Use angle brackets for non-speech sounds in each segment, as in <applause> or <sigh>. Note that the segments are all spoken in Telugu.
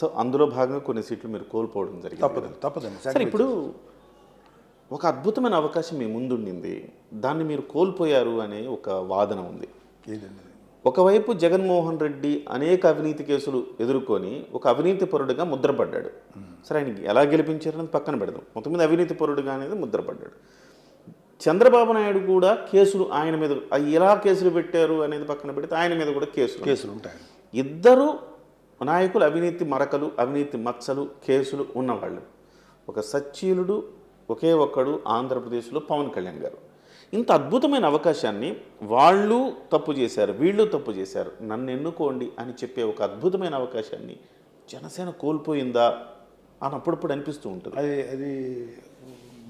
సో అందులో భాగంగా కొన్ని సీట్లు మీరు కోల్పోవడం జరిగింది తప్పదు తప్పదండి. సరే ఇప్పుడు ఒక అద్భుతమైన అవకాశం మీ ముందుండింది. దాన్ని మీరు కోల్పోయారు అనే ఒక వాదన ఉంది. ఒకవైపు జగన్మోహన్ రెడ్డి అనేక అవినీతి కేసులు ఎదుర్కొని ఒక అవినీతి పరుడుగా ముద్రపడ్డాడు. సరే ఆయనకి ఎలా గెలిపించారనేది పక్కన పెడదాం. మొత్తం మీద అవినీతి పరుడుగా అనేది ముద్రపడ్డాడు. చంద్రబాబు నాయుడు కూడా కేసులు ఆయన మీద అవి ఎలా కేసులు పెట్టారు అనేది పక్కన పెడితే ఆయన మీద కూడా కేసులు కేసులు ఉంటాయి. ఇద్దరు నాయకులు అవినీతి మరకలు అవినీతి మచ్చలు కేసులు ఉన్నవాళ్ళు. ఒక సచ్చీలుడు ఒకే ఒక్కడు ఆంధ్రప్రదేశ్లో పవన్ కళ్యాణ్ గారు. ఇంత అద్భుతమైన అవకాశాన్ని వాళ్ళు తప్పు చేశారు వీళ్ళు తప్పు చేశారు. నన్ను ఎన్నుకోండి అని చెప్పే ఒక అద్భుతమైన అవకాశాన్ని జనసేన కోల్పోయిందా అని అప్పుడప్పుడు అనిపిస్తూ ఉంటుంది. అది అది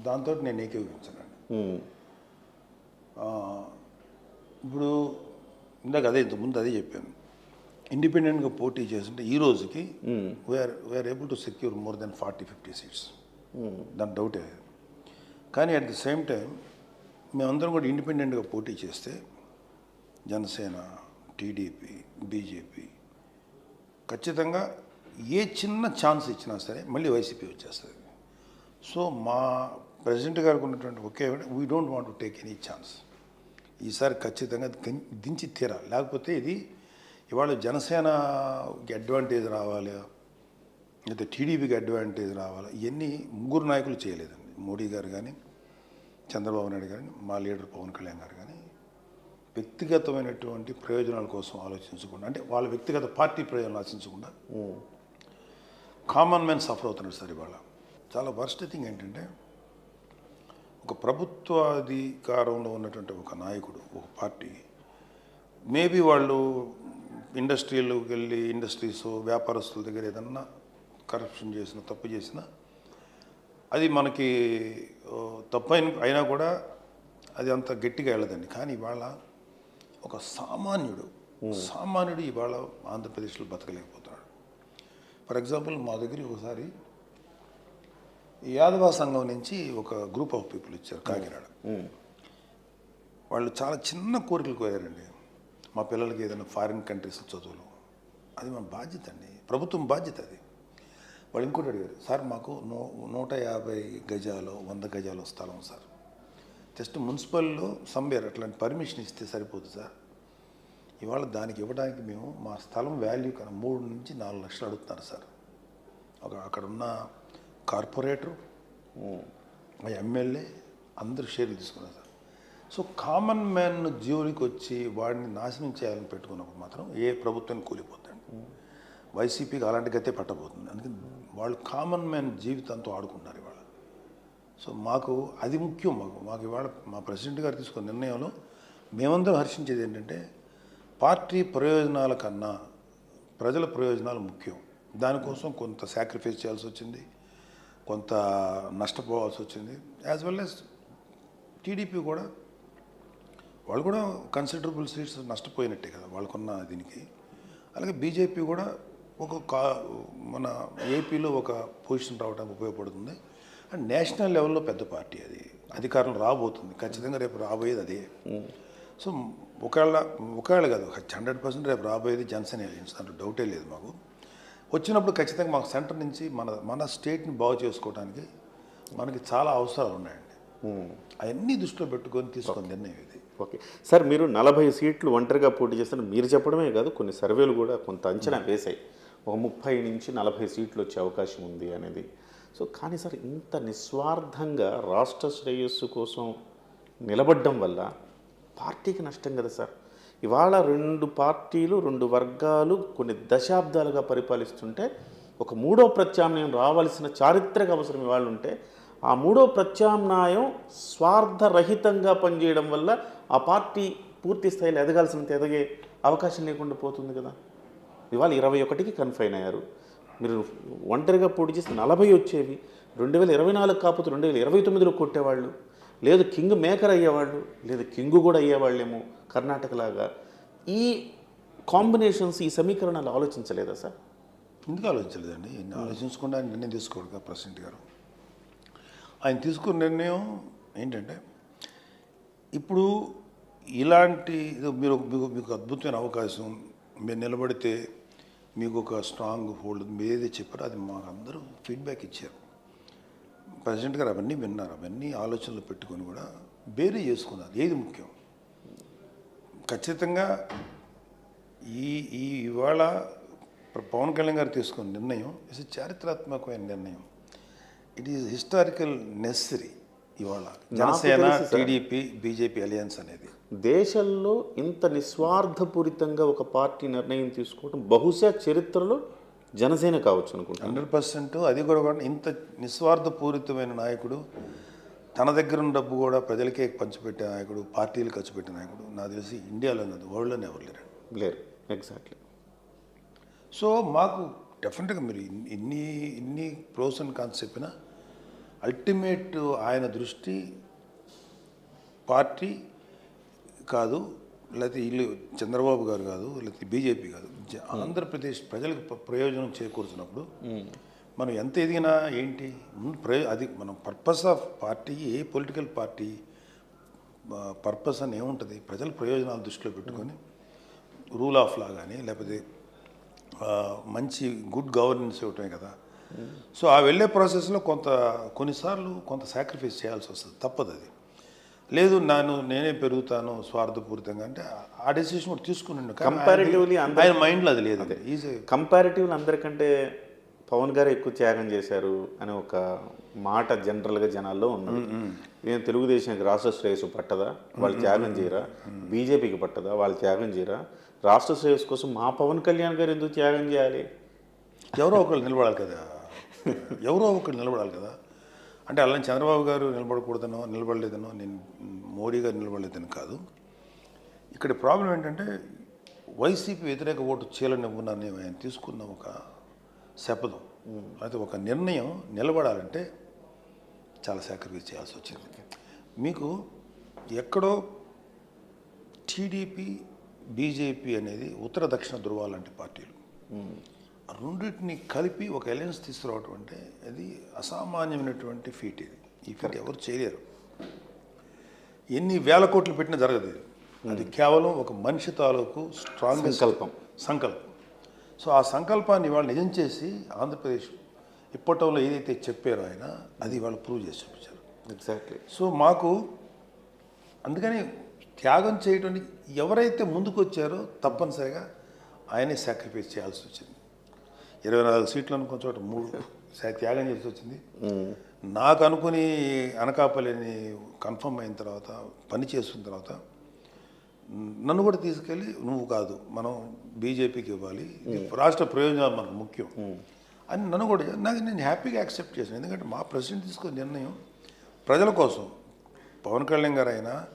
దాంతో నేను ఏకీభవించానండి ఆ, ఇప్పుడు ఇందాక అదే ఇంతకుముందు అదే చెప్పాను. ఇండిపెండెంట్గా పోటీ చేస్తుంటే ఈ రోజుకి we are we are able to secure more than forty fifty seats దాని డౌటే కానీ అట్ ది సేమ్ టైం మేమందరం కూడా ఇండిపెండెంట్గా పోటీ చేస్తే జనసేన టీడీపీ బీజేపీ ఖచ్చితంగా ఏ చిన్న ఛాన్స్ ఇచ్చినా సరే మళ్ళీ వైసీపీ వచ్చేస్తుంది. సో మా ప్రెసిడెంట్ గారికి ఉన్నటువంటి okay we don't want to take any chance ఈసారి ఖచ్చితంగా దించి తీరాలి. లేకపోతే ఇది ఇవాళ జనసేనకి అడ్వాంటేజ్ రావాలి లేదా టీడీపీకి అడ్వాంటేజ్ రావాలి ఇవన్నీ ముగ్గురు నాయకులు చేయలేదండి. మోడీ గారు కానీ చంద్రబాబు నాయుడు గారు మా లీడర్ పవన్ కళ్యాణ్ గారు కానీ వ్యక్తిగతమైనటువంటి ప్రయోజనాల కోసం ఆలోచించకుండా అంటే వాళ్ళ వ్యక్తిగత పార్టీ ప్రయోజనాలు ఆలోచించకుండా కామన్ మ్యాన్ సఫర్ అవుతున్నాడు సార్ ఇవాళ. చాలా వర్స్ట్ థింగ్ ఏంటంటే ఒక ప్రభుత్వ అధికారంలో ఉన్నటువంటి ఒక నాయకుడు ఒక పార్టీ మేబీ వాళ్ళు ఇండస్ట్రీలోకి వెళ్ళి ఇండస్ట్రీస్ వ్యాపారస్తుల దగ్గర ఏదన్నా కరప్షన్ చేసిన తప్పు చేసినా అది మనకి తప్పు అయిన కూడా అది అంత గట్టిగా వెళ్ళదండి. కానీ ఇవాళ ఒక సామాన్యుడు సామాన్యుడు ఇవాళ ఆంధ్రప్రదేశ్లో బతకలేకపోతున్నాడు. ఫర్ ఎగ్జాంపుల్ మా దగ్గర ఒకసారి యాదవ సంఘం నుంచి ఒక గ్రూప్ ఆఫ్ పీపుల్ ఇచ్చారు కాకినాడ. వాళ్ళు చాలా చిన్న కోరికలు కోరారండి. మా పిల్లలకి ఏదైనా ఫారిన్ కంట్రీస్ చదువులు. అది మా బాధ్యత అండి. ప్రభుత్వం బాధ్యత అది. వాళ్ళు ఇంకోటి అడిగారు సార్ మాకు నూ నూట యాభై గజాలు వంద గజాలు స్థలం సార్. జస్ట్ మున్సిపల్లో సంబేర్ అట్లాంటి పర్మిషన్ ఇస్తే సరిపోతుంది సార్. ఇవాళ దానికి ఇవ్వడానికి మేము మా స్థలం వాల్యూ కన్నా మూడు నుంచి నాలుగు లక్షలు అడుగుతున్నారు సార్. ఒక అక్కడ ఉన్న కార్పొరేటరు మా ఎమ్మెల్యే అందరూ షేర్లు తీసుకున్నారు సార్. సో కామన్ మ్యాన్ జీవునికి వచ్చి వాడిని నాశనం చేయాలని పెట్టుకున్నప్పుడు మాత్రం ఏ ప్రభుత్వం కూలిపోతుంది వైసీపీకి అలాంటి గతే పట్టబోతుంది. అందుకని వాళ్ళు కామన్ మ్యాన్ జీవితంతో ఆడుకుంటున్నారు ఇవాళ. సో మాకు అది ముఖ్యం మాకు. మాకు ఇవాళ మా ప్రెసిడెంట్ గారు తీసుకున్న నిర్ణయంలో మేమందరం హర్షించేది ఏంటంటే పార్టీ ప్రయోజనాల కన్నా ప్రజల ప్రయోజనాలు ముఖ్యం. దానికోసం కొంత సాక్రిఫైస్ చేయాల్సి వచ్చింది. కొంత నష్టపోవాల్సి వచ్చింది. యాజ్ వెల్ యాజ్ టీడీపీ కూడా వాళ్ళు కూడా కన్సిడరబుల్ సీట్స్ నష్టపోయినట్టే కదా వాళ్ళకున్న దీనికి. అలాగే బీజేపీ కూడా ఒక కా మన ఏపీలో ఒక పొజిషన్ రావడానికి ఉపయోగపడుతుంది. అండ్ నేషనల్ లెవెల్లో పెద్ద పార్టీ అది. అధికారం రాబోతుంది. ఖచ్చితంగా రేపు రాబోయేది అదే. సో ఒకవేళ ఒకవేళ కాదు హండ్రెడ్ పర్సెంట్ రేపు రాబోయేది జనసేన ఎలియన్స్ దాంట్లో డౌటే లేదు మాకు. వచ్చినప్పుడు ఖచ్చితంగా మాకు సెంటర్ నుంచి మన మన స్టేట్ని బాగు చేసుకోవడానికి మనకి చాలా అవసరాలు ఉన్నాయండి. అవన్నీ దృష్టిలో పెట్టుకొని తీసుకొని నిర్ణయం ఇది. ఓకే. సార్ మీరు నలభై సీట్లు ఒంటరిగా పోటీ చేస్తున్న మీరు చెప్పడమే కాదు కొన్ని సర్వేలు కూడా కొంత అంచనా వేశాయి. ఒక ముప్పై నుంచి నలభై సీట్లు వచ్చే అవకాశం ఉంది అనేది. సో కానీ సార్ ఇంత నిస్వార్థంగా రాష్ట్ర శ్రేయస్సు కోసం నిలబడడం వల్ల పార్టీకి నష్టం కదా సార్. ఇవాళ రెండు పార్టీలు రెండు వర్గాలు కొన్ని దశాబ్దాలుగా పరిపాలిస్తుంటే ఒక మూడో ప్రత్యామ్నాయం రావాల్సిన చారిత్రక అవసరం ఇవాళ ఉంటే ఆ మూడో ప్రత్యామ్నాయం స్వార్థరహితంగా పనిచేయడం వల్ల ఆ పార్టీ పూర్తి స్థాయిలో ఎదగాల్సినంత ఎదగే అవకాశం లేకుండా పోతుంది కదా. ఇవాళ ఇరవై ఒకటికి కన్ఫైన్ అయ్యారు. మీరు ఒంటరిగా పోటీ చేస్తే నలభై వచ్చేవి. రెండు వేల ఇరవై నాలుగు కాకపోతే రెండు వేల ఇరవై తొమ్మిదిలో కొట్టేవాళ్ళు. లేదు కింగ్ మేకర్ అయ్యేవాళ్ళు. లేదు కింగ్ కూడా అయ్యేవాళ్ళేమో కర్ణాటక లాగా ఈ కాంబినేషన్స్ ఈ సమీకరణాలు ఆలోచించలేదా సార్? ఎందుకు ఆలోచించలేదండి? ఆలోచించకుండా నిర్ణయం తీసుకోడు కదా ప్రెసిడెంట్ గారు. ఆయన తీసుకున్న నిర్ణయం ఏంటంటే ఇప్పుడు ఇలాంటి ఇది మీరు మీకు మీకు అద్భుతమైన అవకాశం మీరు నిలబడితే మీకు ఒక స్ట్రాంగ్ హోల్డ్ మీరు ఏది చెప్పారో అది మాకు అందరూ ఫీడ్బ్యాక్ ఇచ్చారు. ప్రెసిడెంట్ గారు అవన్నీ విన్నారు అవన్నీ ఆలోచనలు పెట్టుకొని కూడా బేరీ చేసుకున్నారు ఏది ముఖ్యం? ఖచ్చితంగా ఈ ఈ ఇవాళ పవన్ కళ్యాణ్ గారు తీసుకున్న నిర్ణయం ఇస్ చారిత్రాత్మకమైన నిర్ణయం. ఇట్ ఈస్ హిస్టారికల్ నెసరీ ఇవాళ. జనసేన. టీడీపీ బీజేపీ అలయన్స్ అనేది. దేశంలో ఇంత నిస్వార్థపూరితంగా ఒక పార్టీ నిర్ణయం తీసుకోవడం బహుశా చరిత్రలో జనసేన కావచ్చు అనుకుంటాను హండ్రెడ్ పర్సెంట్ అది కూడా ఇంత నిస్వార్థపూరితమైన నాయకుడు తన దగ్గర ఉన్న డబ్బు కూడా ప్రజలకే పంచిపెట్టే నాయకుడు పార్టీలు ఖర్చు పెట్టే నాయకుడు నాకు తెలిసి ఇండియాలో కాదు వరల్డ్లోనే ఎవరు లేరు. లేరు ఎగ్జాక్ట్లీ సో మాకు డెఫినెట్గా మీరు ఇన్ని- ఇన్ని ఇన్ని ప్రోస్ అండ్ కాన్స్ చెప్పినా అల్టిమేట్ ఆయన దృష్టి పార్టీ కాదు లేకపోతే వీళ్ళు చంద్రబాబు గారు కాదు లేకపోతే బీజేపీ కాదు. ఆంధ్రప్రదేశ్ ప్రజలకు ప్రయోజనం చేకూర్చినప్పుడు మనం ఎంత ఎదిగినా ఏంటి? ప్రయో అది మనం purpose of party a political party purpose అని ఏముంటుంది? ప్రజల ప్రయోజనాలు దృష్టిలో పెట్టుకొని రూల్ ఆఫ్ లా కానీ లేకపోతే మంచి గుడ్ గవర్నెన్స్ ఇవ్వటమే కదా. సో ఆ వెళ్ళే ప్రాసెస్లో కొంత కొన్నిసార్లు కొంత సాక్రిఫైస్ చేయాల్సి వస్తుంది. తప్పదు అది. లేదు నేను నేనే పెరుగుతాను స్వార్థపూరితంగా అంటే ఆ డెసిషన్ కూడా తీసుకున్నాను కానీ Comparatively ఆయన- మైండ్లో అది లేదు. ఈజీ కంపారిటివ్లు అందరికంటే పవన్ గారు ఎక్కువ త్యాగం చేశారు అనే ఒక మాట జనరల్గా జనాల్లో ఉన్నది. నేను తెలుగుదేశానికి రాష్ట్ర శ్రేయస్సు పట్టదా? వాళ్ళు త్యాగం చేయరా? బీజేపీకి పట్టదా? వాళ్ళు త్యాగం చేయరా? రాష్ట్ర శ్రేయస్సు కోసం మా పవన్ కళ్యాణ్ గారు ఎందుకు త్యాగం చేయాలి? ఎవరో ఒకళ్ళు నిలబడాలి కదా. <laughs> ఎవరో ఒకరు నిలబడాలి కదా. అంటే అలానే చంద్రబాబు గారు నిలబడకూడదనో నిలబడలేదనో నేను మోడీ గారు నిలబడలేదని కాదు. ఇక్కడ ప్రాబ్లం ఏంటంటే వైసీపీ వ్యతిరేక ఓటు చీలనివ్వనని ఆయన తీసుకున్న ఒక శపథం. అయితే ఒక నిర్ణయం నిలబడాలంటే చాలా సాక్రిఫైస్ చేయాల్సి వచ్చింది. మీకు ఎక్కడో టీడీపీ బీజేపీ అనేది ఉత్తర దక్షిణ ధృవాలు లాంటి పార్టీలు. రెండింటిని కలిపి ఒక అలయన్స్ తీసుకురావటం అంటే అది అసామాన్యమైనటువంటి ఫీట్ ఇది. ఈ ఫీట్ ఎవరు చేయలేరు. ఎన్ని వేల కోట్లు పెట్టినా జరగదు ఇది. అది కేవలం ఒక మనిషి తాలూకు స్ట్రాంగ్ సంకల్పం. సంకల్పం. సో ఆ సంకల్పాన్ని ఇవాళ నిజం చేసి ఆంధ్రప్రదేశ్ ఇప్పటంలో ఏదైతే చెప్పారో ఆయన అది ఇవాళ ప్రూవ్ చేసి చూపించారు. ఎగ్జాక్ట్లీ సో మాకు అందుకని త్యాగం చేయడానికి ఎవరైతే ముందుకు వచ్చారో తప్పనిసరిగా ఆయనే సాక్రిఫైస్ చేయాల్సి వచ్చింది. ఇరవై నాలుగు సీట్లు అనుకున్న చోట మూడు త్యాగం చేసి వచ్చింది. నాకు అనుకుని అనకాపల్లిని కన్ఫర్మ్ అయిన తర్వాత పని చేస్తున్న తర్వాత నన్ను కూడా తీసుకెళ్ళి నువ్వు కాదు మనం బీజేపీకి ఇవ్వాలి. రాష్ట్ర ప్రయోజనాలు మనకు ముఖ్యం. అని నన్ను కూడా నాకు నేను హ్యాపీగా యాక్సెప్ట్ చేశాను. ఎందుకంటే మా ప్రెసిడెంట్ తీసుకున్న నిర్ణయం ప్రజల కోసం. పవన్ కళ్యాణ్ గారు అయినా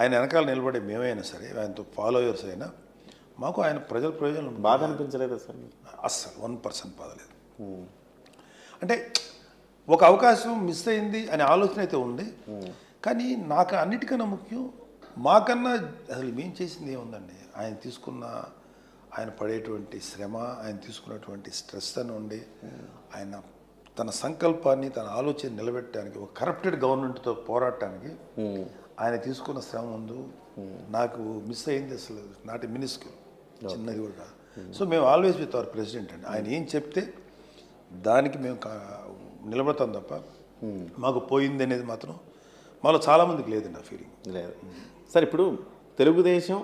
ఆయన వెనకాల నిలబడే మేమైనా సరే ఆయనతో ఫాలోయర్స్ అయినా మాకు ఆయన ప్రజల ప్రయోజనం బాధ అనిపించలేదా సార్? అస్సలు వన్ పర్సెంట్ బాధలేదు అంటే ఒక అవకాశం మిస్ అయింది అనే ఆలోచన అయితే ఉంది. కానీ నాకు అన్నిటికన్నా ముఖ్యం మాకన్నా అసలు మేము చేసింది ఏముందండి? ఆయన తీసుకున్న ఆయన పడేటువంటి శ్రమ ఆయన తీసుకున్నటువంటి స్ట్రెస్ అని ఉండి ఆయన తన సంకల్పాన్ని తన ఆలోచన నిలబెట్టడానికి ఒక కరప్టెడ్ గవర్నమెంట్తో పోరాడటానికి ఆయన తీసుకున్న శ్రమ ముందు నాకు మిస్ అయింది అసలు నాటి మినిస్క్యూల్ చిన్నది కూడా. సో మేము ఆల్వేస్ విత్ అవర్ ప్రెసిడెంట్ అండి. ఆయన ఏం చెప్తే దానికి మేము నిలబడతాం తప్ప మాకు పోయింది అనేది మాత్రం మాలో చాలామందికి లేదండి ఆ ఫీలింగ్ లేదు. సార్ ఇప్పుడు తెలుగుదేశం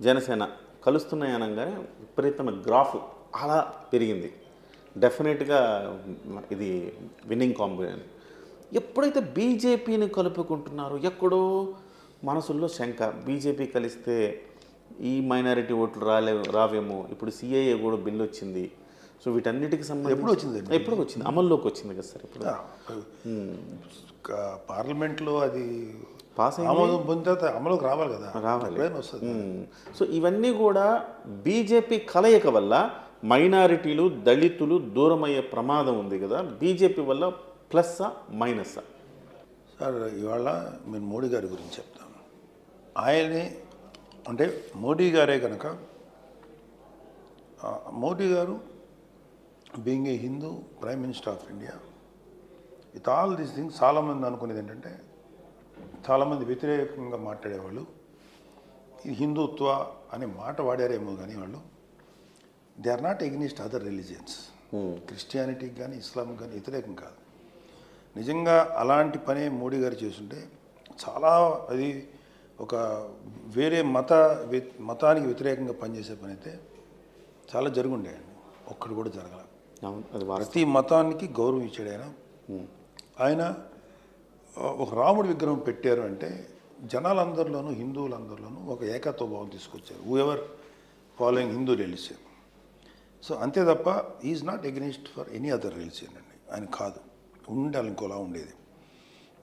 జనసేన కలుస్తున్నాయి అనగానే విపరీతమైన గ్రాఫ్ అలా పెరిగింది. డెఫినెట్గా ఇది విన్నింగ్ కాంబినేషన్ ఎప్పుడైతే బీజేపీని కలుపుకుంటున్నారో ఎక్కడో మనసుల్లో శంక. బీజేపీ కలిస్తే ఈ మైనారిటీ ఓట్లు రాలే రావేమో. ఇప్పుడు సిఏఏ కూడా బిల్లు వచ్చింది. సో వీటన్నిటికి సంబంధించి ఎప్పుడు వచ్చిందండి? ఎప్పుడు వచ్చింది? అమల్లోకి వచ్చింది కదా సార్ ఇప్పుడు. పార్లమెంట్లో అది పాస్ ఆమోదం పొందిన తర్వాత అమలుకి రావాలి కదా. రావాలి. మ్మ్. సో ఇవన్నీ కూడా బీజేపీ కలయిక వల్ల మైనారిటీలు దళితులు దూరమయ్యే ప్రమాదం ఉంది కదా. బీజేపీ వల్ల ప్లస్సా మైనస్సా సార్ ఇవాళ నేను మోడీ గారి గురించి చెప్తాను ఆయనే అంటే మోడీ గారే కనుక మోడీ గారు being a Hindu prime minister of India. With all these things చాలామంది అనుకునేది ఏంటంటే చాలామంది వ్యతిరేకంగా మాట్లాడేవాళ్ళు ఈ హిందుత్వ అనే మాట వాడారేమో కానీ వాళ్ళు they are not against other religions. క్రిస్టియానిటీకి కానీ ఇస్లాంకి కానీ వ్యతిరేకం కాదు. నిజంగా అలాంటి పనే మోడీ గారు చేస్తుంటే చాలా అది ఒక వేరే మత మతానికి వ్యతిరేకంగా పనిచేసే పని అయితే చాలా జరుగుండేయండి. ఒక్కడు కూడా జరగల. ప్రతి మతానికి గౌరవం ఇచ్చాడు ఆయన. ఆయన ఒక రాముడి విగ్రహం పెట్టారు అంటే జనాలందరిలోనూ హిందువులందరిలోనూ ఒక ఏకత్వ భావం తీసుకొచ్చారు. Whoever following Hindu religion so అంతే తప్ప is not against for any other religion అండి. ఆయన కాదు. ఉండాలి ఇంకోలా ఉండేది.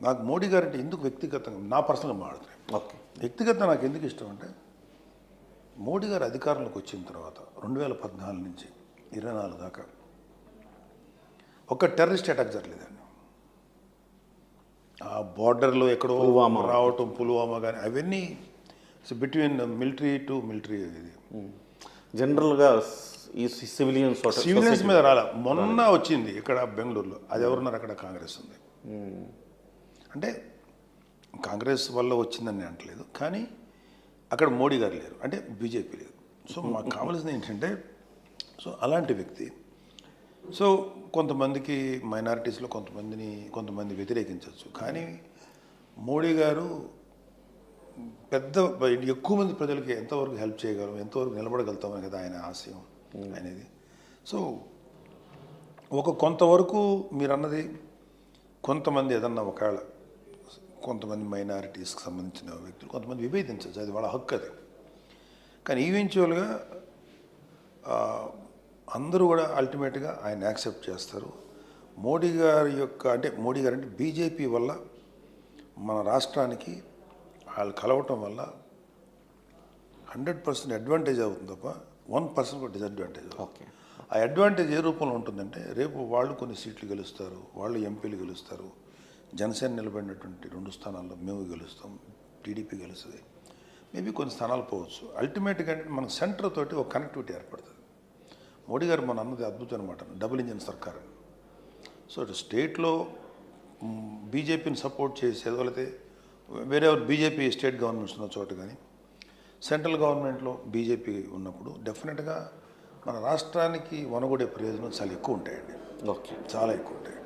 నాకు మోడీ గారు అంటే ఎందుకు వ్యక్తిగతంగా నా పర్సనల్గా మాట్లాడుతున్నాను ఓకే. వ్యక్తిగతంగా నాకు ఎందుకు ఇష్టం అంటే మోడీ గారు అధికారంలోకి వచ్చిన తర్వాత రెండు వేల పద్నాలుగు నుంచి ఇరవై నాలుగు దాకా ఒక టెర్రరిస్ట్ అటాక్ జరగలేదండి. ఆ బార్డర్లో ఎక్కడో పుల్వామా. రావటం పుల్వామా కానీ అవన్నీ బిట్వీన్ మిలిటరీ టు మిలిటరీ ఇది. జనరల్గా ఈ సివిలియన్స్ సివిలియన్స్ మీద రాలే. మొన్న వచ్చింది ఇక్కడ బెంగళూరులో. అది ఎవరున్నారు? అక్కడ కాంగ్రెస్ ఉంది. అంటే కాంగ్రెస్ వల్ల వచ్చిందని అంటలేదు కానీ అక్కడ మోడీ గారు లేరు అంటే బీజేపీ లేదు. సో మాకు కావాల్సింది ఏంటంటే సో అలాంటి వ్యక్తి. సో కొంతమందికి మైనారిటీస్లో కొంతమందిని కొంతమంది వ్యతిరేకించవచ్చు కానీ మోడీ గారు పెద్ద ఎక్కువ మంది ప్రజలకి ఎంతవరకు హెల్ప్ చేయగలం ఎంతవరకు నిలబడగలుగుతామని కదా ఆయన ఆశయం అనేది. సో ఒక కొంతవరకు మీరు అన్నది కొంతమంది ఏదన్నా ఒకవేళ కొంతమంది మైనారిటీస్కి సంబంధించిన వ్యక్తులు కొంతమంది విభేదించవచ్చు అది వాళ్ళ హక్కు అది. కానీ ఈవెన్చువల్గా అందరూ కూడా అల్టిమేట్గా ఆయన యాక్సెప్ట్ చేస్తారు. మోడీ గారి యొక్క అంటే మోడీ గారు అంటే బీజేపీ వల్ల మన రాష్ట్రానికి వాళ్ళు కలవటం వల్ల హండ్రెడ్ పర్సెంట్ అడ్వాంటేజ్ అవుతుంది తప్ప వన్ పర్సెంట్ కూడా డిసడ్వాంటేజ్. ఓకే. ఆ అడ్వాంటేజ్ ఏ రూపంలో ఉంటుందంటే రేపు వాళ్ళు కొన్ని సీట్లు గెలుస్తారు వాళ్ళు ఎంపీలు గెలుస్తారు. జనసేన నిలబడినటువంటి రెండు స్థానాల్లో మేము గెలుస్తాం టీడీపీ గెలుస్తుంది. మేబీ కొన్ని స్థానాలు పోవచ్చు. అల్టిమేట్గా అంటే మన సెంటర్ తోటి ఒక కనెక్టివిటీ ఏర్పడుతుంది. మోడీ గారు మన అన్నది అద్భుతం అనమాట డబుల్ ఇంజిన్ సర్కార్. అని సో స్టేట్లో బీజేపీని సపోర్ట్ చేసేది వాళ్ళైతే వేరే బీజేపీ స్టేట్ గవర్నమెంట్స్ ఉన్న చోట కానీ సెంట్రల్ గవర్నమెంట్లో బీజేపీ ఉన్నప్పుడు డెఫినెట్గా మన రాష్ట్రానికి వనగొడే ప్రయోజనం చాలా ఎక్కువ ఉంటాయండి. ఓకే. చాలా ఎక్కువ ఉంటాయి